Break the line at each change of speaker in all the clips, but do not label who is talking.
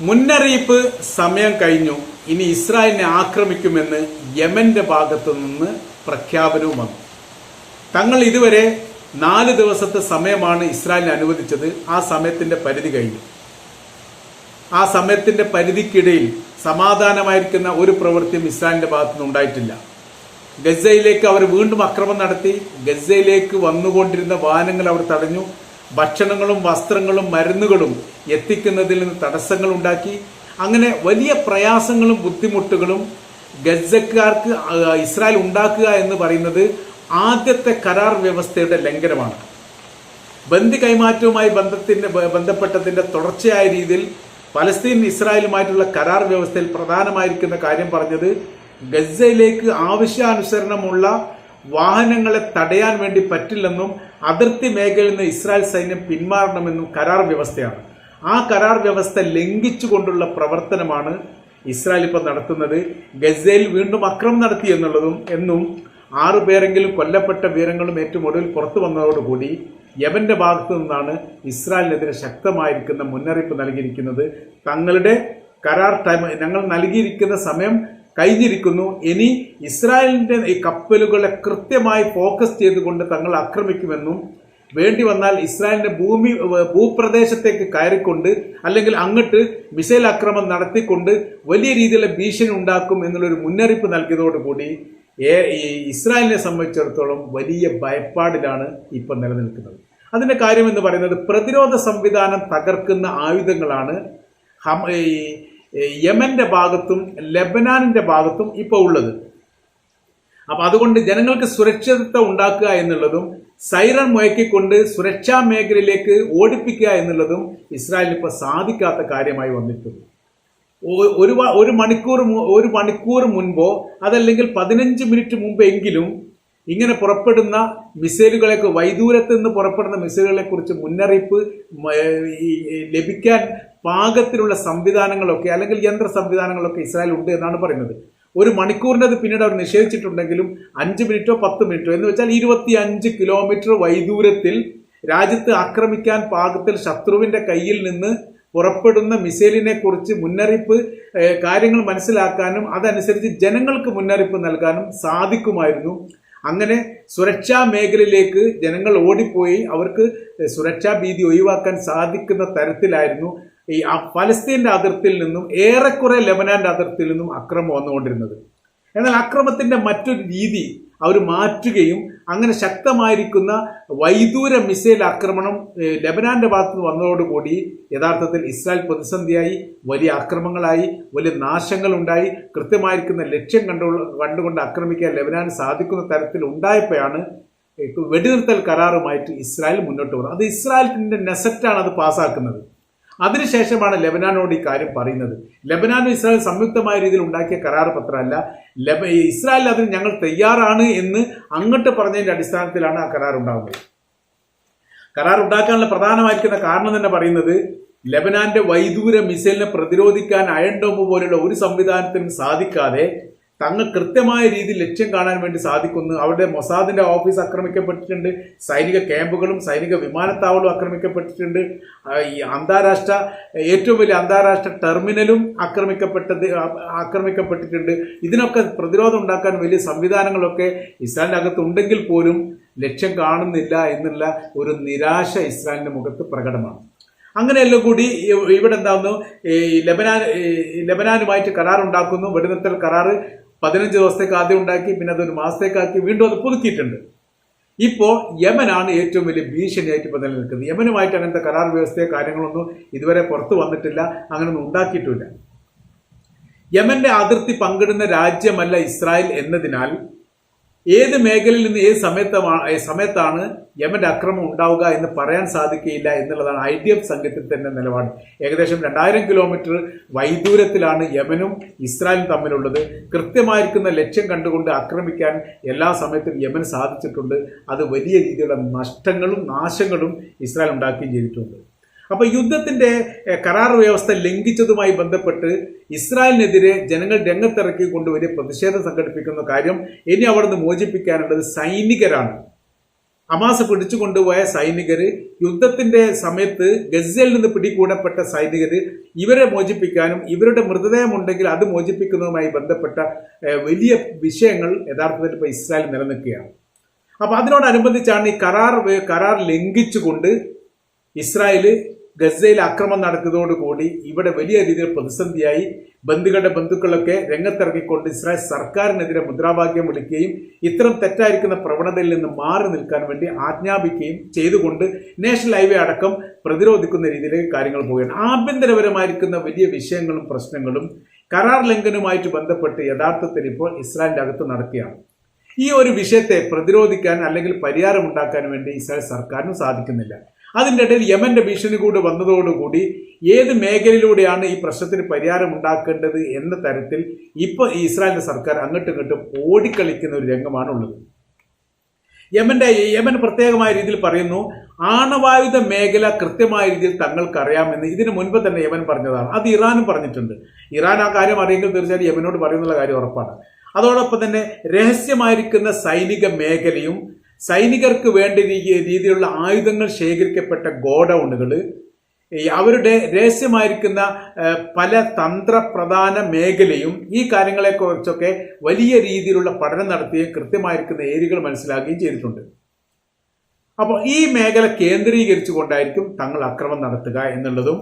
മുന്നറിയിപ്പ് സമയം കഴിഞ്ഞു. ഇനി ഇസ്രായേലിനെ ആക്രമിക്കുമെന്ന് യമന്റെ ഭാഗത്തു നിന്ന് പ്രഖ്യാപനവും വന്നു. തങ്ങൾ ഇതുവരെ നാല് ദിവസത്തെ സമയമാണ് ഇസ്രായേലിനെ അനുവദിച്ചത്. ആ സമയത്തിന്റെ പരിധി കഴിഞ്ഞു. ആ സമയത്തിന്റെ പരിധിക്കിടയിൽ സമാധാനമായിരിക്കുന്ന ഒരു പ്രവൃത്തിയും ഇസ്രായേലിന്റെ ഭാഗത്തുനിന്ന് ഉണ്ടായിട്ടില്ല. ഗസയിലേക്ക് അവർ വീണ്ടും അക്രമം നടത്തി. ഗസയിലേക്ക് വന്നുകൊണ്ടിരുന്ന വാഹനങ്ങൾ അവർ തടഞ്ഞു. ഭക്ഷണങ്ങളും വസ്ത്രങ്ങളും മരുന്നുകളും എത്തിക്കുന്നതിൽ നിന്ന് തടസ്സങ്ങൾ ഉണ്ടാക്കി. അങ്ങനെ വലിയ പ്രയാസങ്ങളും ബുദ്ധിമുട്ടുകളും ഗസക്കാർക്ക് ഇസ്രായേൽ ഉണ്ടാക്കുക എന്ന് പറയുന്നത് ആദ്യത്തെ കരാർ വ്യവസ്ഥയുടെ ലംഘനമാണ്. ബന്ദി കൈമാറ്റവുമായി ബന്ധത്തിന്റെ ബന്ധപ്പെട്ടതിന്റെ തുടർച്ചയായ രീതിയിൽ പലസ്തീൻ ഇസ്രായേലുമായിട്ടുള്ള കരാർ വ്യവസ്ഥയിൽ പ്രധാനമായിരിക്കുന്ന കാര്യം പറഞ്ഞത് ഗസയിലേക്ക് ആവശ്യാനുസരണമുള്ള വാഹനങ്ങളെ തടയാൻ വേണ്ടി പറ്റില്ലെന്നും അതിർത്തി മേഖലയിൽ നിന്ന് ഇസ്രായേൽ സൈന്യം പിന്മാറണമെന്നും കരാർ വ്യവസ്ഥയാണ്. ആ കരാർ വ്യവസ്ഥ ലംഘിച്ചുകൊണ്ടുള്ള പ്രവർത്തനമാണ് ഇസ്രായേൽ ഇപ്പോൾ നടത്തുന്നത്. ഗസയിൽ വീണ്ടും അക്രമം നടത്തി എന്നുള്ളതും എന്നും ആറു പേരെങ്കിലും കൊല്ലപ്പെട്ട വീരങ്ങളും ഏറ്റവും ഒടുവിൽ പുറത്തു വന്നതോടുകൂടി യമന്റെ ഭാഗത്തു നിന്നാണ് ഇസ്രായേലിനെതിരെ ശക്തമായിരിക്കുന്ന മുന്നറിയിപ്പ് നൽകിയിരിക്കുന്നത്. തങ്ങളുടെ കരാർ ടൈം ഞങ്ങൾ നൽകിയിരിക്കുന്ന സമയം കഴിഞ്ഞിരിക്കുന്നു. ഇനി ഇസ്രായേലിന്റെ ഈ കപ്പലുകളെ കൃത്യമായി ഫോക്കസ് ചെയ്തുകൊണ്ട് തങ്ങൾ ആക്രമിക്കുമെന്നും വേണ്ടി വന്നാൽ ഇസ്രായേലിന്റെ ഭൂമി ഭൂപ്രദേശത്തേക്ക് കയറിക്കൊണ്ട് അല്ലെങ്കിൽ അങ്ങോട്ട് മിസൈൽ ആക്രമണം നടത്തിക്കൊണ്ട് വലിയ രീതിയിലുള്ള ഭീഷണി ഉണ്ടാക്കും എന്നുള്ളൊരു മുന്നറിയിപ്പ് നൽകിയതോടുകൂടി ഇസ്രായേലിനെ സംബന്ധിച്ചിടത്തോളം വലിയ ഭയപ്പാടിലാണ് ഇപ്പം നിലനിൽക്കുന്നത്. അതിന്റെ കാര്യം എന്ന് പറയുന്നത് പ്രതിരോധ സംവിധാനം തകർക്കുന്ന ആയുധങ്ങളാണ് ഹം ഈ യമന്റെ ഭാഗത്തും ലബനാനിന്റെ ഭാഗത്തും ഇപ്പോൾ ഉള്ളത്. അപ്പൊ അതുകൊണ്ട് ജനങ്ങൾക്ക് സുരക്ഷിതത്വം ഉണ്ടാക്കുക എന്നുള്ളതും സൈറൺ മുഴക്കിക്കൊണ്ട് സുരക്ഷാ മേഖലയിലേക്ക് ഓടിപ്പിക്കുക എന്നുള്ളതും ഇസ്രായേലിന് ഇപ്പോൾ സാധിക്കാത്ത കാര്യമായി വന്നിട്ടുണ്ട്. ഒരു ഒരു മണിക്കൂർ ഒരു മണിക്കൂർ മുൻപോ അതല്ലെങ്കിൽ പതിനഞ്ച് മിനിറ്റ് മുമ്പെങ്കിലും ഇങ്ങനെ പുറപ്പെടുന്ന മിസൈലുകളെക്ക് വൈദൂരത്ത് നിന്ന് പുറപ്പെടുന്ന മിസൈലുകളെ കുറിച്ച് മുന്നറിയിപ്പ് ലഭിക്കാൻ പാകത്തിലുള്ള സംവിധാനങ്ങളൊക്കെ അല്ലെങ്കിൽ യന്ത്ര സംവിധാനങ്ങളൊക്കെ ഇസ്രായേൽ ഉണ്ട് എന്നാണ് പറയുന്നത്. ഒരു മണിക്കൂറിനത് പിന്നീട് അവർ നിഷേധിച്ചിട്ടുണ്ടെങ്കിലും അഞ്ച് മിനിറ്റോ പത്ത് മിനിറ്റോ എന്ന് വെച്ചാൽ ഇരുപത്തി അഞ്ച് കിലോമീറ്റർ വൈദൂരത്തിൽ രാജ്യത്ത് ആക്രമിക്കാൻ പാകത്തിൽ ശത്രുവിന്റെ കയ്യിൽ നിന്ന് പുറപ്പെടുന്ന മിസൈലിനെ കുറിച്ച് മുന്നറിയിപ്പ് കാര്യങ്ങൾ മനസ്സിലാക്കാനും അതനുസരിച്ച് ജനങ്ങൾക്ക് മുന്നറിയിപ്പ് നൽകാനും സാധിക്കുമായിരുന്നു. അങ്ങനെ സുരക്ഷാ മേഖലയിലേക്ക് ജനങ്ങൾ ഓടിപ്പോയി. അവർക്ക് സുരക്ഷാ ഭീതി ഒഴിവാക്കാൻ സാധിക്കുന്ന തരത്തിലായിരുന്നു ഈ ഫലസ്തീന്റെ അതിർത്തിയിൽ നിന്നും ഏറെക്കുറെ ലെബനാന്റെ അതിർത്തിയിൽ നിന്നും അക്രമം വന്നുകൊണ്ടിരുന്നത്. എന്നാൽ അക്രമത്തിന്റെ മറ്റൊരു രീതി അവർ മാറ്റുകയും അങ്ങനെ ശക്തമായിരിക്കുന്ന വൈദൂര മിസൈൽ ആക്രമണം ലബനാന്റെ ഭാഗത്ത് നിന്ന് വന്നതോടുകൂടി യഥാർത്ഥത്തിൽ ഇസ്രായേൽ പ്രതിസന്ധിയായി വലിയ ആക്രമങ്ങളായി വലിയ നാശങ്ങൾ ഉണ്ടായി കൃത്യമായിരിക്കുന്ന ലക്ഷ്യം കണ്ടു കണ്ടുകൊണ്ട് ആക്രമിക്കാൻ ലബനാൻ സാധിക്കുന്ന തരത്തിൽ ഉണ്ടായപ്പോഴാണ് വെടിനിർത്തൽ കരാറുമായിട്ട് ഇസ്രായേൽ മുന്നോട്ട് പോകുന്നത്. അത് ഇസ്രായേലിന്റെ നെസറ്റാണ് അത് പാസ്സാക്കുന്നത് അതിനുശേഷമാണ് ലെബനാനോട് ഈ കാര്യം പറയുന്നത്. ലെബനാനും ഇസ്രായേൽ സംയുക്തമായ രീതിയിൽ ഉണ്ടാക്കിയ കരാർ പത്രമല്ല. ലെബ ഇസ്രായേൽ അതിന് ഞങ്ങൾ തയ്യാറാണ് എന്ന് അങ്ങോട്ട് പറഞ്ഞതിന്റെ അടിസ്ഥാനത്തിലാണ് ആ കരാർ ഉണ്ടാകുന്നത് കരാർ ഉണ്ടാക്കാനുള്ള പ്രധാനമായിരിക്കുന്ന കാരണം തന്നെ പറയുന്നത് ലബനാന്റെ വൈദൂര മിസൈലിനെ പ്രതിരോധിക്കാൻ അയൺ ഡോം പോലുള്ള ഒരു സംവിധാനത്തിനും സാധിക്കാതെ തങ്ങൾ കൃത്യമായ രീതിയിൽ ലക്ഷ്യം കാണാൻ വേണ്ടി സാധിക്കുന്നു. അവരുടെ മൊസാദിന്റെ ഓഫീസ് ആക്രമിക്കപ്പെട്ടിട്ടുണ്ട്. സൈനിക ക്യാമ്പുകളും സൈനിക വിമാനത്താവളവും ആക്രമിക്കപ്പെട്ടിട്ടുണ്ട്. ഈ അന്താരാഷ്ട്ര ഏറ്റവും വലിയ അന്താരാഷ്ട്ര ടെർമിനലും ആക്രമിക്കപ്പെട്ടത് ആക്രമിക്കപ്പെട്ടിട്ടുണ്ട്. ഇതിനൊക്കെ പ്രതിരോധം ഉണ്ടാക്കാൻ വലിയ സംവിധാനങ്ങളൊക്കെ ഇസ്രായേലിന്റെ അകത്തുണ്ടെങ്കിൽ പോലും ലക്ഷ്യം കാണുന്നില്ല എന്നുള്ള ഒരു നിരാശ ഇസ്രായേലിന്റെ മുഖത്ത് പ്രകടമാണ്. അങ്ങനെയെല്ലാം കൂടി ഇവിടെ എന്താകുന്നു ഈ ലബനാൻ ലബനാനുമായിട്ട് കരാർ ഉണ്ടാക്കുന്നു വെടിനിർത്തൽ കരാറ് പതിനഞ്ച് ദിവസത്തേക്ക് ആദ്യം ഉണ്ടാക്കി പിന്നെ അതൊരു മാസത്തേക്കാക്കി വീണ്ടും അത് പുതുക്കിയിട്ടുണ്ട്. ഇപ്പോൾ യമനാണ് ഏറ്റവും വലിയ ഭീഷണിയായിട്ട് ഇപ്പോൾ നിലനിൽക്കുന്നത്. യമനുമായിട്ട് അങ്ങനത്തെ കരാർ വ്യവസ്ഥയോ കാര്യങ്ങളൊന്നും ഇതുവരെ പുറത്തു വന്നിട്ടില്ല അങ്ങനെയൊന്നും ഉണ്ടാക്കിയിട്ടില്ല. യമന്റെ അതിർത്തി പങ്കിടുന്ന രാജ്യമല്ല ഇസ്രായേൽ എന്നതിനാൽ ഏത് മേഖലയിൽ നിന്ന് ഏത് സമയത്താണ് സമയത്താണ് യമന്റെ അക്രമം ഉണ്ടാവുക എന്ന് പറയാൻ സാധിക്കുകയില്ല എന്നുള്ളതാണ് ഐ ഡി എഫ് സംഘത്തിൽ തന്നെ നിലപാട്. ഏകദേശം രണ്ടായിരം കിലോമീറ്റർ വൈദൂരത്തിലാണ് യമനും ഇസ്രായേലും തമ്മിലുള്ളത്. കൃത്യമായിരിക്കുന്ന ലക്ഷ്യം കണ്ടുകൊണ്ട് ആക്രമിക്കാൻ എല്ലാ സമയത്തും യമൻ സാധിച്ചിട്ടുണ്ട്. അത് വലിയ രീതിയിലുള്ള നഷ്ടങ്ങളും നാശങ്ങളും ഇസ്രായേൽ ഉണ്ടാക്കുകയും ചെയ്തിട്ടുണ്ട്. അപ്പൊ യുദ്ധത്തിന്റെ കരാർ വ്യവസ്ഥ ലംഘിച്ചതുമായി ബന്ധപ്പെട്ട് ഇസ്രായേലിനെതിരെ ജനങ്ങൾ രംഗത്തിറക്കി കൊണ്ട് വലിയ പ്രതിഷേധം സംഘടിപ്പിക്കുന്ന കാര്യം ഇനി അവിടുന്ന് മോചിപ്പിക്കാനുള്ളത് സൈനികരാണ്. അമാസ് പിടിച്ചു കൊണ്ടുപോയ സൈനികര് യുദ്ധത്തിന്റെ സമയത്ത് ഗസയിൽ നിന്ന് പിടികൂടപ്പെട്ട സൈനികർ ഇവരെ മോചിപ്പിക്കാനും ഇവരുടെ മൃതദേഹം ഉണ്ടെങ്കിൽ അത് മോചിപ്പിക്കുന്നതുമായി ബന്ധപ്പെട്ട വലിയ വിഷയങ്ങൾ യഥാർത്ഥത്തിൽ ഇപ്പോൾ ഇസ്രായേൽ നിലനിൽക്കുകയാണ്. അപ്പൊ അതിനോടനുബന്ധിച്ചാണ് ഈ കരാർ കരാർ ലംഘിച്ചുകൊണ്ട് ഇസ്രായേൽ ഗസയിൽ ആക്രമണം നടക്കുന്നതോടുകൂടി ഇവിടെ വലിയ രീതിയിൽ പ്രതിസന്ധിയായി ബന്ധുക്കളുടെ ബന്ധുക്കളൊക്കെ രംഗത്തിറങ്ങിക്കൊണ്ട് ഇസ്രായേൽ സർക്കാരിനെതിരെ മുദ്രാവാക്യം വിളിക്കുകയും ഇത്തരം തെറ്റായിരിക്കുന്ന പ്രവണതയിൽ നിന്ന് മാറി നിൽക്കാൻ വേണ്ടി ആജ്ഞാപിക്കുകയും ചെയ്തുകൊണ്ട് നാഷണൽ ഹൈവേ അടക്കം പ്രതിരോധിക്കുന്ന രീതിയിലേക്ക് കാര്യങ്ങൾ പോവുകയാണ്. ആഭ്യന്തരപരമായിരിക്കുന്ന വലിയ വിഷയങ്ങളും പ്രശ്നങ്ങളും കരാർ ലംഘനവുമായിട്ട് ബന്ധപ്പെട്ട് യഥാർത്ഥത്തിൽ ഇപ്പോൾ ഇസ്രായേലിന്റെ അകത്ത് നടക്കുകയാണ്. ഈ ഒരു വിഷയത്തെ പ്രതിരോധിക്കാൻ അല്ലെങ്കിൽ പരിഹാരം ഉണ്ടാക്കാൻ വേണ്ടി ഇസ്രായേൽ സർക്കാരിനും സാധിക്കുന്നില്ല. അതിന്റെ ഇടയിൽ യമന്റെ ഭീഷണി കൂടി വന്നതോടുകൂടി ഏത് മേഖലയിലൂടെയാണ് ഈ പ്രശ്നത്തിന് പരിഹാരം ഉണ്ടാക്കേണ്ടത് എന്ന തരത്തിൽ ഇപ്പോൾ ഈ ഇസ്രായേലിന്റെ സർക്കാർ അങ്ങോട്ടും ഇങ്ങോട്ടും ഓടിക്കളിക്കുന്ന ഒരു രംഗമാണ് ഉള്ളത്. യമൻ പ്രത്യേകമായ രീതിയിൽ പറയുന്നു ആണവായുധ മേഖല കൃത്യമായ രീതിയിൽ തങ്ങൾക്കറിയാമെന്ന് ഇതിനു മുൻപ് തന്നെ യമൻ പറഞ്ഞതാണ്. അത് ഇറാനും പറഞ്ഞിട്ടുണ്ട്. ഇറാൻ ആ കാര്യം അറിയെങ്കിൽ തീർച്ചയായും യമനോട് പറയുന്നുള്ള കാര്യം ഉറപ്പാണ്. അതോടൊപ്പം തന്നെ രഹസ്യമായിരിക്കുന്ന സൈനിക മേഖലയും സൈനികർക്ക് വേണ്ട രീതിയിലുള്ള ആയുധങ്ങൾ ശേഖരിക്കപ്പെട്ട ഗോഡൗണുകൾ അവരുടെ രഹസ്യമായിരിക്കുന്ന പല തന്ത്രപ്രധാന മേഖലയും ഈ കാര്യങ്ങളെക്കുറിച്ചൊക്കെ വലിയ രീതിയിലുള്ള പഠനം നടത്തുകയും കൃത്യമായിരിക്കുന്ന ഏരിയകൾ മനസ്സിലാക്കുകയും ചെയ്തിട്ടുണ്ട്. അപ്പോൾ ഈ മേഖല കേന്ദ്രീകരിച്ചുകൊണ്ടായിരിക്കും തങ്ങൾ അക്രമം നടത്തുക എന്നുള്ളതും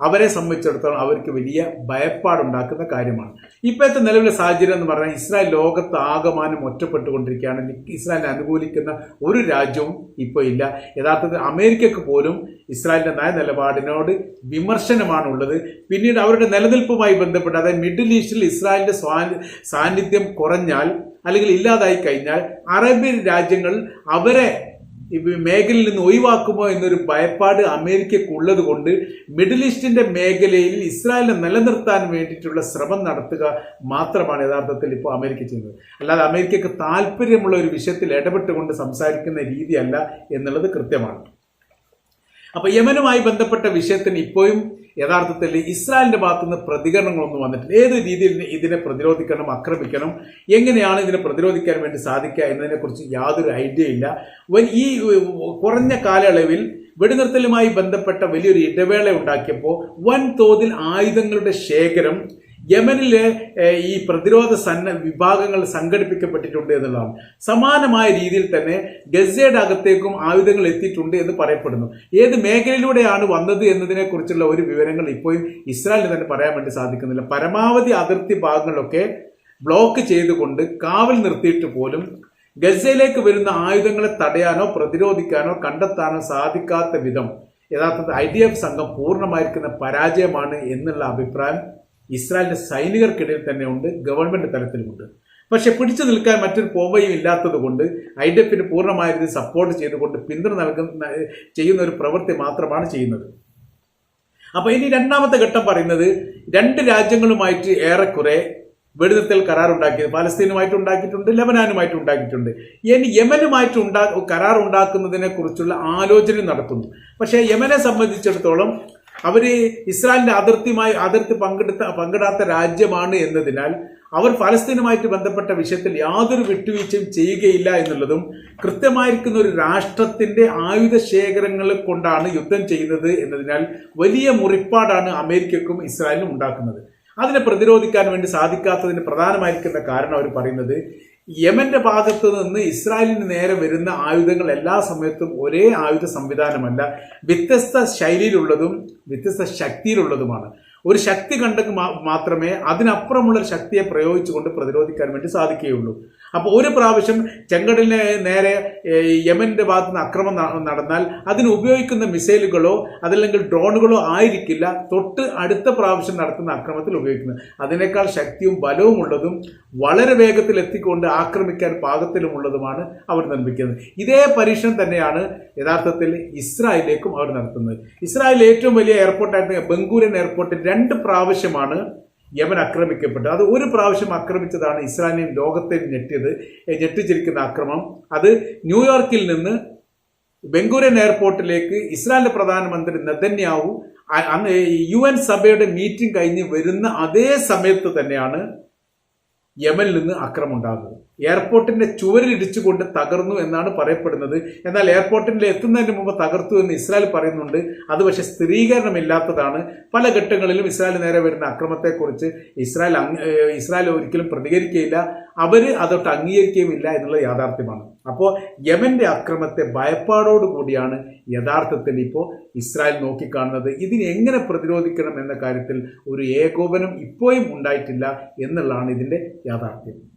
അവരെ സംബന്ധിച്ചിടത്തോളം അവർക്ക് വലിയ ഭയപ്പാടുണ്ടാക്കുന്ന കാര്യമാണ്. ഇപ്പോഴത്തെ നിലവിലെ സാഹചര്യം എന്ന് പറഞ്ഞാൽ ഇസ്രായേൽ ലോകത്ത് ആകമാനം ഒറ്റപ്പെട്ടുകൊണ്ടിരിക്കുകയാണ്. ഇസ്രായേലിനെ അനുകൂലിക്കുന്ന ഒരു രാജ്യവും ഇപ്പോൾ ഇല്ല. യഥാർത്ഥത്തിൽ അമേരിക്കക്ക് പോലും ഇസ്രായേലിന്റെ നയ നിലപാടിനോട് വിമർശനമാണ് ഉള്ളത് പിന്നീട് അവരുടെ നിലനിൽപ്പുമായി ബന്ധപ്പെട്ട് അതായത് മിഡിൽ ഈസ്റ്റിൽ ഇസ്രായേലിന്റെ സാന്നിധ്യം കുറഞ്ഞാൽ അല്ലെങ്കിൽ ഇല്ലാതായി കഴിഞ്ഞാൽ അറേബ്യൻ രാജ്യങ്ങൾ അവരെ മേഖലയിൽ നിന്ന് ഒഴിവാക്കുമോ എന്നൊരു ഭയപ്പാട് അമേരിക്കക്കുള്ളത് കൊണ്ട് മിഡിൽ ഈസ്റ്റിന്റെ മേഖലയിൽ ഇസ്രായേലിനെ നിലനിർത്താൻ വേണ്ടിയിട്ടുള്ള ശ്രമം നടത്തുക മാത്രമാണ് യഥാർത്ഥത്തിൽ ഇപ്പോൾ അമേരിക്ക ചെയ്യുന്നത്. അല്ലാതെ അമേരിക്കക്ക് താല്പര്യമുള്ള ഒരു വിഷയത്തിൽ ഇടപെട്ടുകൊണ്ട് സംസാരിക്കുന്ന രീതിയല്ല എന്നുള്ളത് കൃത്യമാണ്. അപ്പോൾ യമനുമായി ബന്ധപ്പെട്ട വിഷയത്തിന് ഇപ്പോഴും യഥാർത്ഥത്തിൽ ഇസ്രായേലിന്റെ ഭാഗത്തുനിന്ന് പ്രതികരണങ്ങളൊന്നും വന്നിട്ടില്ല. ഏത് രീതിയിൽ ഇതിനെ പ്രതിരോധിക്കണം ആക്രമിക്കണം എങ്ങനെയാണ് ഇതിനെ പ്രതിരോധിക്കാൻ വേണ്ടി സാധിക്കുക എന്നതിനെക്കുറിച്ച് യാതൊരു ഐഡിയ ഇല്ല. ഈ കുറഞ്ഞ കാലയളവിൽ വെടിനിർത്തലുമായി ബന്ധപ്പെട്ട വലിയൊരു ഇടവേള ഉണ്ടാക്കിയപ്പോൾ വൻതോതിൽ ആയുധങ്ങളുടെ ശേഖരം യമനിലെ ഈ പ്രതിരോധ സന്ന വിഭാഗങ്ങൾ സംഘടിപ്പിക്കപ്പെട്ടിട്ടുണ്ട് എന്നുള്ളതാണ്. സമാനമായ രീതിയിൽ തന്നെ ഗസയുടെ അകത്തേക്കും ആയുധങ്ങൾ എത്തിയിട്ടുണ്ട് എന്ന് പറയപ്പെടുന്നു. ഏത് മേഖലയിലൂടെയാണ് വന്നത് എന്നതിനെ കുറിച്ചുള്ള ഒരു വിവരങ്ങൾ ഇപ്പോഴും ഇസ്രായേലിന് തന്നെ പറയാൻ വേണ്ടി സാധിക്കുന്നില്ല. പരമാവധി അതിർത്തി ഭാഗങ്ങളൊക്കെ ബ്ലോക്ക് ചെയ്തുകൊണ്ട് കാവൽ നിർത്തിയിട്ട് പോലും ഗസയിലേക്ക് വരുന്ന ആയുധങ്ങളെ തടയാനോ പ്രതിരോധിക്കാനോ കണ്ടെത്താനോ സാധിക്കാത്ത വിധം യഥാർത്ഥത്തിൽ ഐ ഡി എഫ് സംഘം പൂർണമായിരിക്കുന്ന പരാജയമാണ് എന്നുള്ള അഭിപ്രായം ഇസ്രായേലിന്റെ സൈനികർക്കിടയിൽ തന്നെ ഉണ്ട് ഗവൺമെന്റ് തലത്തിലുമുണ്ട്. പക്ഷെ പിടിച്ചു നിൽക്കാൻ മറ്റൊരു പോവയും ഇല്ലാത്തത് കൊണ്ട് ഐ ഡി എഫിന് പൂർണമായ രീതിയിൽ സപ്പോർട്ട് ചെയ്തുകൊണ്ട് പിന്തുണ നൽകുന്ന ചെയ്യുന്ന ഒരു പ്രവൃത്തി മാത്രമാണ് ചെയ്യുന്നത്. അപ്പോൾ ഇനി രണ്ടാമത്തെ ഘട്ടം പറയുന്നത് രണ്ട് രാജ്യങ്ങളുമായിട്ട് ഏറെക്കുറെ വെടിനിർത്തൽ കരാർ ഉണ്ടാക്കിയത് പാലസ്തീനുമായിട്ട് ഉണ്ടാക്കിയിട്ടുണ്ട് ലബനാനുമായിട്ട് ഉണ്ടാക്കിയിട്ടുണ്ട്. ഇനി യമനുമായിട്ട് ഉണ്ടാ കരാർ ഉണ്ടാക്കുന്നതിനെ കുറിച്ചുള്ള ആലോചന നടക്കുന്നു. പക്ഷേ യമനെ സംബന്ധിച്ചിടത്തോളം അവർ ഇസ്രായേലിന്റെ അതിർത്തിയുമായി അതിർത്തി പങ്കെടുത്ത പങ്കിടാത്ത രാജ്യമാണ് എന്നതിനാൽ അവർ ഫലസ്തീനുമായിട്ട് ബന്ധപ്പെട്ട വിഷയത്തിൽ യാതൊരു വിട്ടുവീഴ്ചയും ചെയ്യുകയില്ല എന്നുള്ളതും കൃത്യമായിരിക്കുന്ന ഒരു രാഷ്ട്രത്തിന്റെ ആയുധ ശേഖരങ്ങൾ കൊണ്ടാണ് യുദ്ധം ചെയ്യുന്നത് എന്നതിനാൽ വലിയ മുറിപ്പാടാണ് അമേരിക്കക്കും ഇസ്രായേലിനും ഉണ്ടാക്കുന്നത്. അതിനെ പ്രതിരോധിക്കാൻ വേണ്ടി സാധിക്കാത്തതിന് പ്രധാനമായിരിക്കുന്ന കാരണം അവർ പറയുന്നത് യമന്റെ ഭാഗത്ത് നിന്ന് ഇസ്രായേലിന് നേരെ വരുന്ന ആയുധങ്ങൾ എല്ലാ സമയത്തും ഒരേ ആയുധ സംവിധാനമല്ല. വ്യത്യസ്ത ശൈലിയിലുള്ളതും വ്യത്യസ്ത ശക്തിയിലുള്ളതുമാണ്. ഒരു ശക്തി കണ്ടെങ്കിൽ മാത്രമേ അതിനപ്പുറമുള്ള ഒരു ശക്തിയെ പ്രയോഗിച്ചുകൊണ്ട് പ്രതിരോധിക്കാൻ വേണ്ടി സാധിക്കുകയുള്ളൂ. അപ്പോൾ ഒരു പ്രാവശ്യം ചെങ്കടലിന് നേരെ യമന്റെ ഭാഗത്ത് നിന്ന് അക്രമം നടന്നാൽ അതിന് ഉപയോഗിക്കുന്ന മിസൈലുകളോ അതല്ലെങ്കിൽ ഡ്രോണുകളോ ആയിരിക്കില്ല തൊട്ട് അടുത്ത പ്രാവശ്യം നടത്തുന്ന അക്രമത്തിൽ ഉപയോഗിക്കുന്നത്. അതിനേക്കാൾ ശക്തിയും ബലവും ഉള്ളതും വളരെ വേഗത്തിൽ എത്തിക്കൊണ്ട് ആക്രമിക്കാൻ പാകത്തിലുമുള്ളതുമാണ് അവർ നിർമ്മിക്കുന്നത്. ഇതേ പരീക്ഷണം തന്നെയാണ് യഥാർത്ഥത്തിൽ ഇസ്രായേലിലേക്കും അവർ നടത്തുന്നത്. ഇസ്രായേൽ ഏറ്റവും വലിയ എയർപോർട്ടായിട്ട് ബംഗൂരൻ എയർപോർട്ടിൽ രണ്ട് പ്രാവശ്യമാണ് യമൻ ആക്രമിക്കപ്പെട്ടത്. അത് ഒരു പ്രാവശ്യം ആക്രമിച്ചതാണ് ഇസ്രായേലിയും ലോകത്തെ ഞെട്ടിയത് ഞെട്ടിച്ചിരിക്കുന്ന ആക്രമണം അത് ന്യൂയോർക്കിൽ നിന്ന് ബംഗൂരൻ എയർപോർട്ടിലേക്ക് ഇസ്രായേലിന്റെ പ്രധാനമന്ത്രി നെതന്യാവു അന്ന് യു എൻ സഭയുടെ മീറ്റിംഗ് കഴിഞ്ഞ് വരുന്ന അതേ സമയത്ത് തന്നെയാണ് യമനിൽ നിന്ന് അക്രമം ഉണ്ടാകുന്നത്. എയർപോർട്ടിന്റെ ചുവരിലിടിച്ചുകൊണ്ട് തകർന്നു എന്നാണ് പറയപ്പെടുന്നത്. എന്നാൽ എയർപോർട്ടിൽ എത്തുന്നതിന് മുമ്പ് തകർത്തു എന്ന് ഇസ്രായേൽ പറയുന്നുണ്ട്. അത് പക്ഷെ സ്ഥിരീകരണമില്ലാത്തതാണ്. പല ഘട്ടങ്ങളിലും ഇസ്രായേൽ നേരെ വരുന്ന അക്രമത്തെക്കുറിച്ച് ഇസ്രായേൽ ഇസ്രായേൽ ഒരിക്കലും പ്രതികരിക്കുകയില്ല. അവർ അതൊട്ട് അംഗീകരിക്കുകയുമില്ല എന്നുള്ള യാഥാർത്ഥ്യമാണ്. അപ്പോൾ യമന്റെ അക്രമത്തെ ഭയപ്പാടോടു കൂടിയാണ് യഥാർത്ഥത്തിൽ ഇപ്പോൾ ഇസ്രായേൽ നോക്കിക്കാണുന്നത്. ഇതിനെ എങ്ങനെ പ്രതിരോധിക്കണം എന്ന കാര്യത്തിൽ ഒരു ഏകോപനം ഇപ്പോഴും ഉണ്ടായിട്ടില്ല എന്നുള്ളതാണ് ഇതിന്റെ യാഥാർത്ഥ്യം.